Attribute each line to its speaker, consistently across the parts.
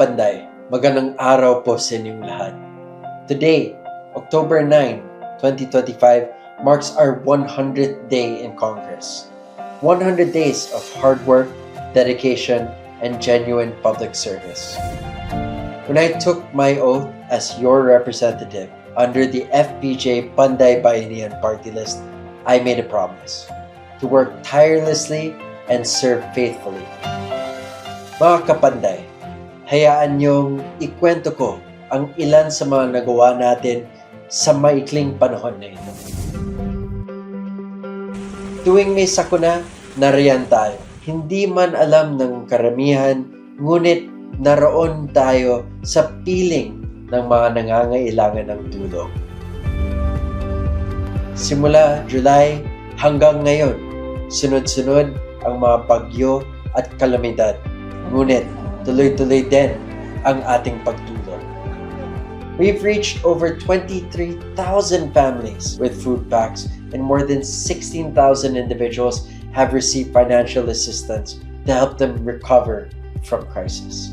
Speaker 1: kapanday, magandang araw po sa inyong lahat. Today, October 9, 2025, marks our 100th day in Congress. 100 days of hard work, dedication, and genuine public service. When I took my oath as your representative under the FPJ Panday Bayanihan party list, I made a promise to work tirelessly and serve faithfully. Mga kapanday, hayaan niyong ikwento ko ang ilan sa mga nagawa natin sa maikling panahon na ito. Tuwing may sakuna, nariyan tayo. Hindi man alam ng karamihan, ngunit naroon tayo sa piling ng mga nangangailangan ng tulong. Simula July hanggang ngayon, sunod-sunod ang mga bagyo at kalamidad. Ngunit tuloy-tuloy din ang ating pagtulong. We've reached over 23,000 families with food packs and more than 16,000 individuals have received financial assistance to help them recover from crisis.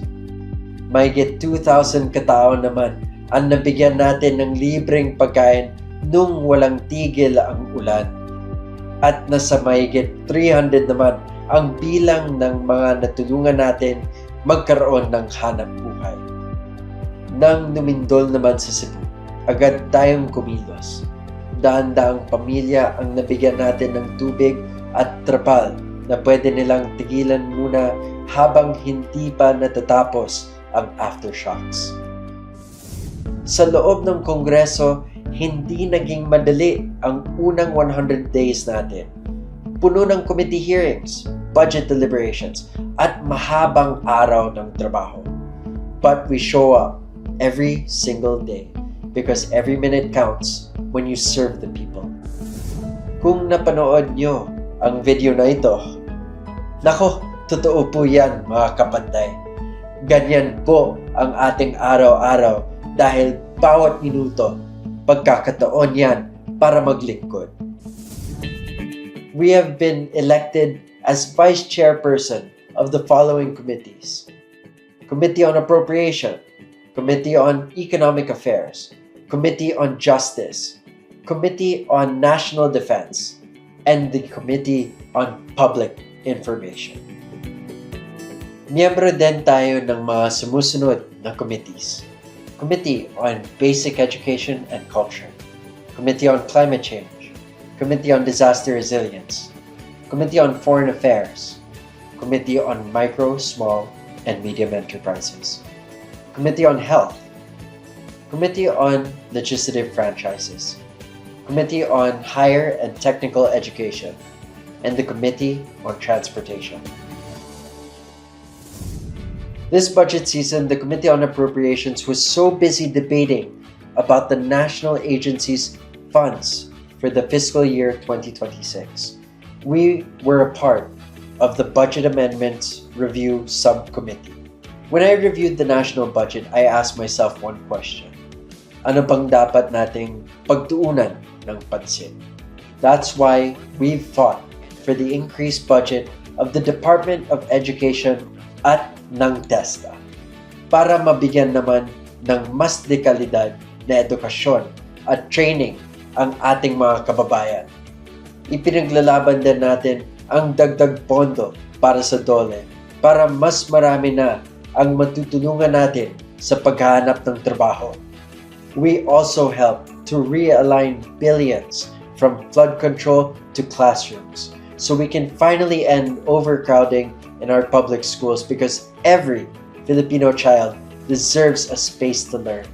Speaker 1: Mahigit 2,000 katao naman ang nabigyan natin ng libreng pagkain nung walang tigil ang ulan. At nasa mahigit 300 naman ang bilang ng mga natulungan natin magkaroon ng hanap buhay. Nang numindol naman sa Cebu, agad tayong kumilos. Daan-daang pamilya ang nabigyan natin ng tubig at trapal na pwede nilang tigilan muna habang hindi pa natatapos ang aftershocks. Sa loob ng Kongreso, hindi naging madali ang unang 100 days natin. Puno ng committee hearings, budget deliberations, at mahabang araw ng trabaho. But we show up every single day because every minute counts when you serve the people. Kung napanood nyo ang video na ito, nako, totoo po yan mga kapanday. Ganyan po ang ating araw-araw dahil bawat minuto, pagkakataon yan para maglingkod. We have been elected as Vice Chairperson of the following committees. Committee on Appropriation, Committee on Economic Affairs, Committee on Justice, Committee on National Defense, and the Committee on Public Information. Miyembro din tayo ng mga sumusunod na committees. Committee on Basic Education and Culture, Committee on Climate Change, Committee on Disaster Resilience, Committee on Foreign Affairs, Committee on Micro, Small, and Medium Enterprises, Committee on Health, Committee on Legislative Franchises, Committee on Higher and Technical Education, and the Committee on Transportation. This budget season, the Committee on Appropriations was so busy debating about the national agency's funds for the fiscal year 2026. We were a part of the Budget Amendments Review Subcommittee. When I reviewed the national budget, I asked myself one question. Ano bang dapat nating pagtuunan ng pansin? That's why we've fought for the increased budget of the Department of Education at ng TESTA para mabigyan naman ng mas dekalidad na edukasyon at training ang ating mga kababayan. Ipinaglalaban din natin ang dagdag pondo para sa DOLE para mas marami na ang matutulungan natin sa paghahanap ng trabaho. We also help to realign billions from flood control to classrooms so we can finally end overcrowding in our public schools because every Filipino child deserves a space to learn.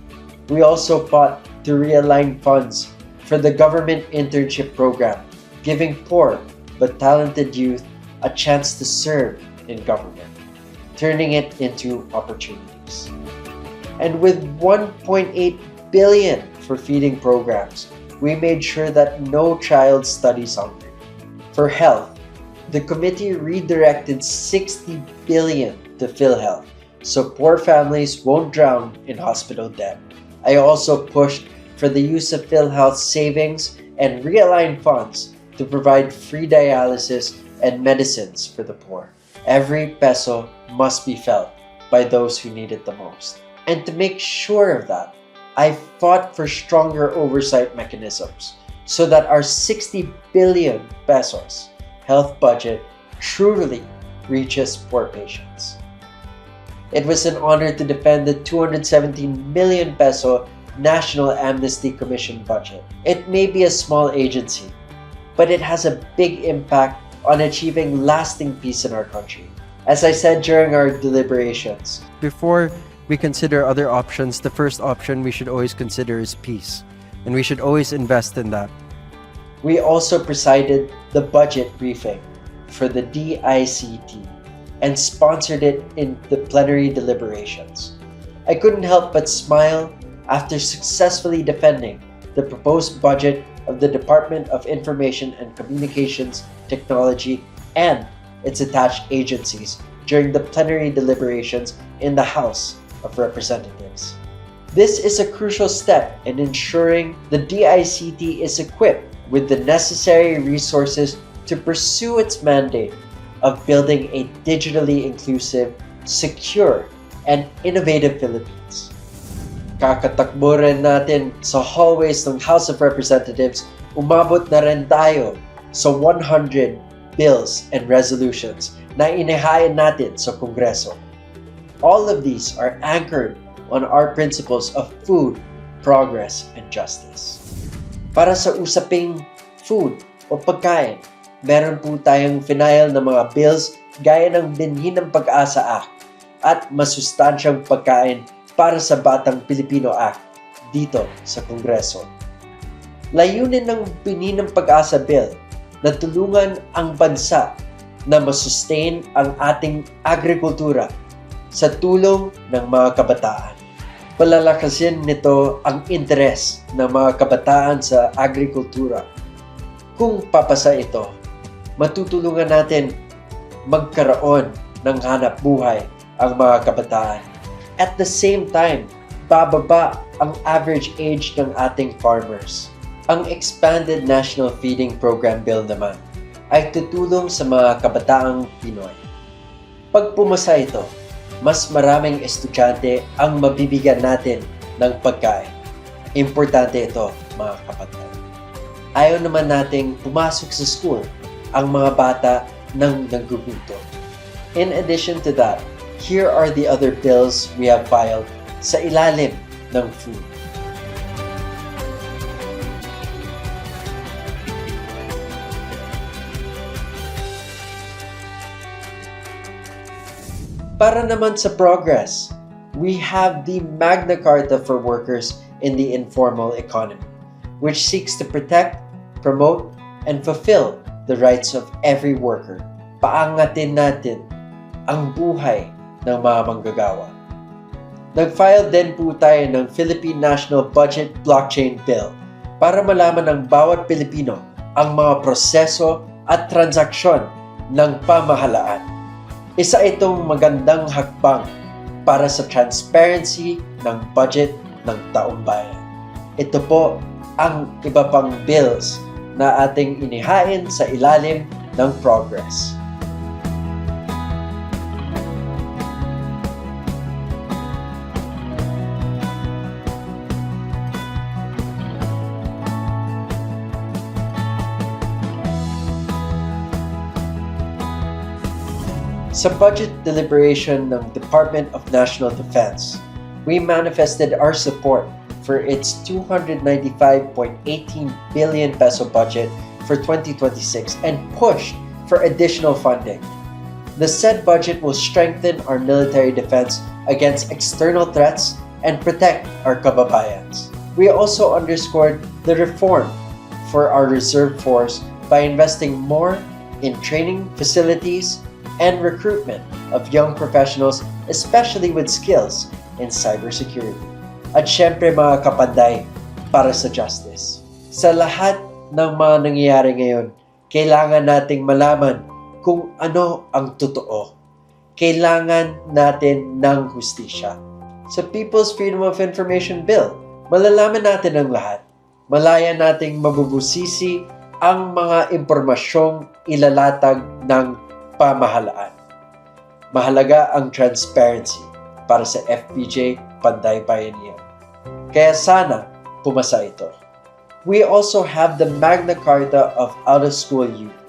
Speaker 1: We also fought to realign funds for the government internship program, giving poor but talented youth a chance to serve in government, turning it into opportunities. And with 1.8 billion for feeding programs, we made sure that no child studies hungry. For health, the committee redirected 60 billion to PhilHealth so poor families won't drown in hospital debt. I also pushed for the use of PhilHealth savings and realigned funds to provide free dialysis and medicines for the poor. Every peso must be felt by those who need it the most. And to make sure of that, I fought for stronger oversight mechanisms so that our 60 billion pesos health budget truly reaches poor patients. It was an honor to defend the 217 million peso National Amnesty Commission budget. It may be a small agency, but it has a big impact on achieving lasting peace in our country. As I said during our deliberations,
Speaker 2: Before we consider other options, the first option we should always consider is peace. And we should always invest in that.
Speaker 1: we also presided the budget briefing for the DICT and sponsored it in the plenary deliberations. I couldn't help but smile after successfully defending the proposed budget of the Department of Information and Communications Technology and its attached agencies during the plenary deliberations in the House of Representatives. This is a crucial step in ensuring the DICT is equipped with the necessary resources to pursue its mandate of building a digitally inclusive, secure, and innovative Philippines. Kakatakbo rin natin sa hallways ng House of Representatives, umabot na rin tayo sa 100 bills and resolutions na inihain natin sa Kongreso. All of these are anchored on our principles of food, progress, and justice. Para sa usaping food o pagkain, meron po tayong final na mga bills gaya ng Binhi ng Pag-asa Act at masustansyang pagkain para sa Batang Pilipino Act dito sa Kongreso. Layunin ng Binhi ng Pag-asa Bill na tulungan ang bansa na masustain ang ating agrikultura sa tulong ng mga kabataan. Palalakasin nito ang interes ng mga kabataan sa agrikultura. Kung papasa ito, matutulungan natin magkaroon ng hanap buhay ang mga kabataan. At the same time, bababa ang average age ng ating farmers. Ang Expanded National Feeding Program Bill naman ay tutulong sa mga kabataang Pinoy. Pag pumasa ito, mas maraming estudyante ang mabibigyan natin ng pagkain. Importante ito, mga kapatid. Ayaw naman nating pumasok sa school ang mga bata nang nagugutom. In addition to that, here are the other bills we have filed sa ilalim ng food. Para naman sa progress, we have the Magna Carta for workers in the informal economy, which seeks to protect, promote, and fulfill the rights of every worker. Paangatin natin ang buhay ng mga manggagawa. Nag-file din po tayo ng Philippine National Budget Blockchain Bill para malaman ng bawat Pilipino ang mga proseso at transaksyon ng pamahalaan. Isa itong magandang hakbang para sa transparency ng budget ng taong bayan. Ito po ang iba pang bills na ating inihain sa ilalim ng progress. Sa budget deliberation ng Department of National Defense, we manifested our support for its 295.18 billion peso budget for 2026 and pushed for additional funding. The said budget will strengthen our military defense against external threats and protect our kababayans. We also underscored the reform for our reserve force by investing more in training facilities and recruitment of young professionals, especially with skills in cybersecurity. At syempre mga kapanday, para sa justice. Sa lahat ng mga nangyayari ngayon, kailangan nating malaman kung ano ang totoo. Kailangan natin ng hustisya. Sa People's Freedom of Information Bill, malalaman natin ang lahat. Malaya nating mabubusisi ang mga impormasyong ilalatag ng pamahalaan. Mahalaga ang transparency para sa FPJ Panday Bayanihan. Kaya sana pumasa ito. We also have the Magna Carta of Out-of-School Youth.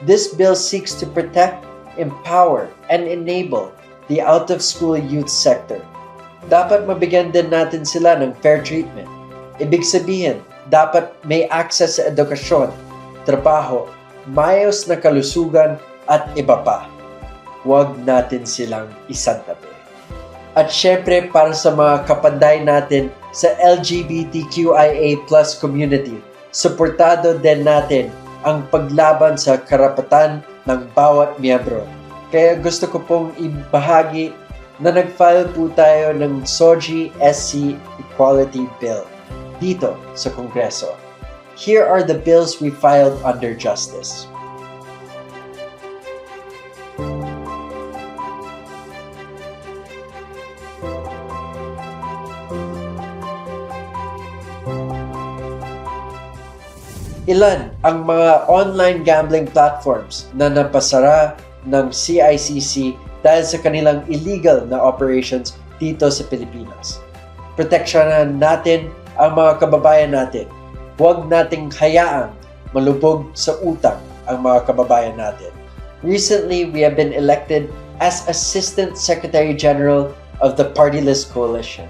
Speaker 1: This bill seeks to protect, empower, and enable the out-of-school youth sector. Dapat mabigyan din natin sila ng fair treatment. Ibig sabihin, dapat may access sa edukasyon, trabaho, mayos na kalusugan, at iba pa. Huwag natin silang isantabi. At syempre para sa mga kapanday natin sa LGBTQIA plus community, suportado din natin ang paglaban sa karapatan ng bawat miyembro. Kaya gusto ko pong ibahagi na nag-file po tayo ng SOGI SC Equality Bill dito sa Kongreso. Here are the bills we filed under justice. Ilan ang mga online gambling platforms na napasara ng CICC dahil sa kanilang illegal na operations dito sa Pilipinas. Proteksyonan natin ang mga kababayan natin. Huwag nating hayaang malubog sa utang ang mga kababayan natin. Recently, we have been elected as Assistant Secretary General of the Partyless Coalition.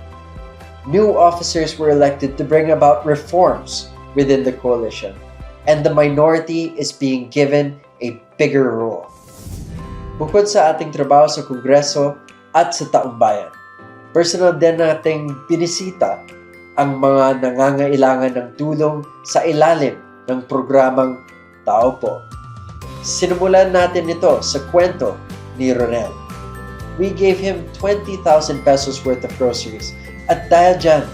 Speaker 1: New officers were elected to bring about reforms within the coalition, and the minority is being given a bigger role. Bukod sa ating trabaho sa Kongreso at sa taumbayan, personal din nating binisita ang mga nangangailangan ng tulong sa ilalim ng programang Tao Po. Sinumulan natin ito sa kwento ni Ronel. We gave him 20,000 pesos worth of groceries at dahil dyan,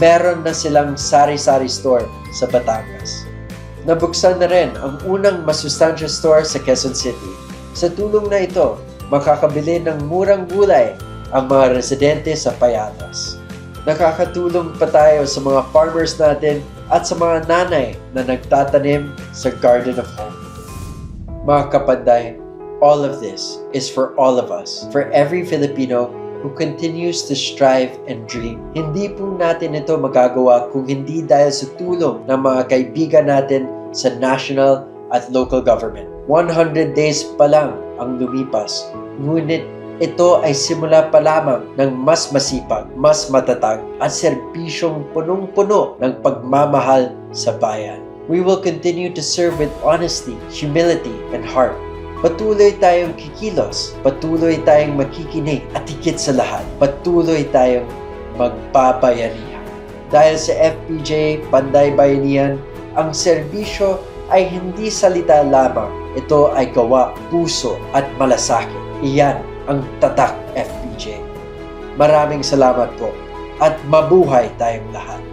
Speaker 1: meron na silang sari-sari store sa Batangas. Nabuksan na rin ang unang masustansya store sa Quezon City. Sa tulong na ito, makakabili ng murang gulay ang mga residente sa Payatas. Nakakatulong pa tayo sa mga farmers natin at sa mga nanay na nagtatanim sa Garden of Home. Mga kapanday, all of this is for all of us, for every Filipino who continues to strive and dream. Hindi po natin ito magagawa kung hindi dahil sa tulong ng mga kaibigan natin sa national at local government. 100 days pa lang ang lumipas, ngunit ito ay simula pa lamang ng mas masipag, mas matatag at serbisyong punong-puno ng pagmamahal sa bayan. We will continue to serve with honesty, humility, and heart. Patuloy tayong kikilos, patuloy tayong makikinig at higit sa lahat, patuloy tayong magbabayanihan. Dahil sa FPJ Panday Bayanihan, ang serbisyo ay hindi salita lamang. Ito ay gawa, puso at malasakit. Iyan ang tatak FPJ. Maraming salamat po at mabuhay tayong lahat.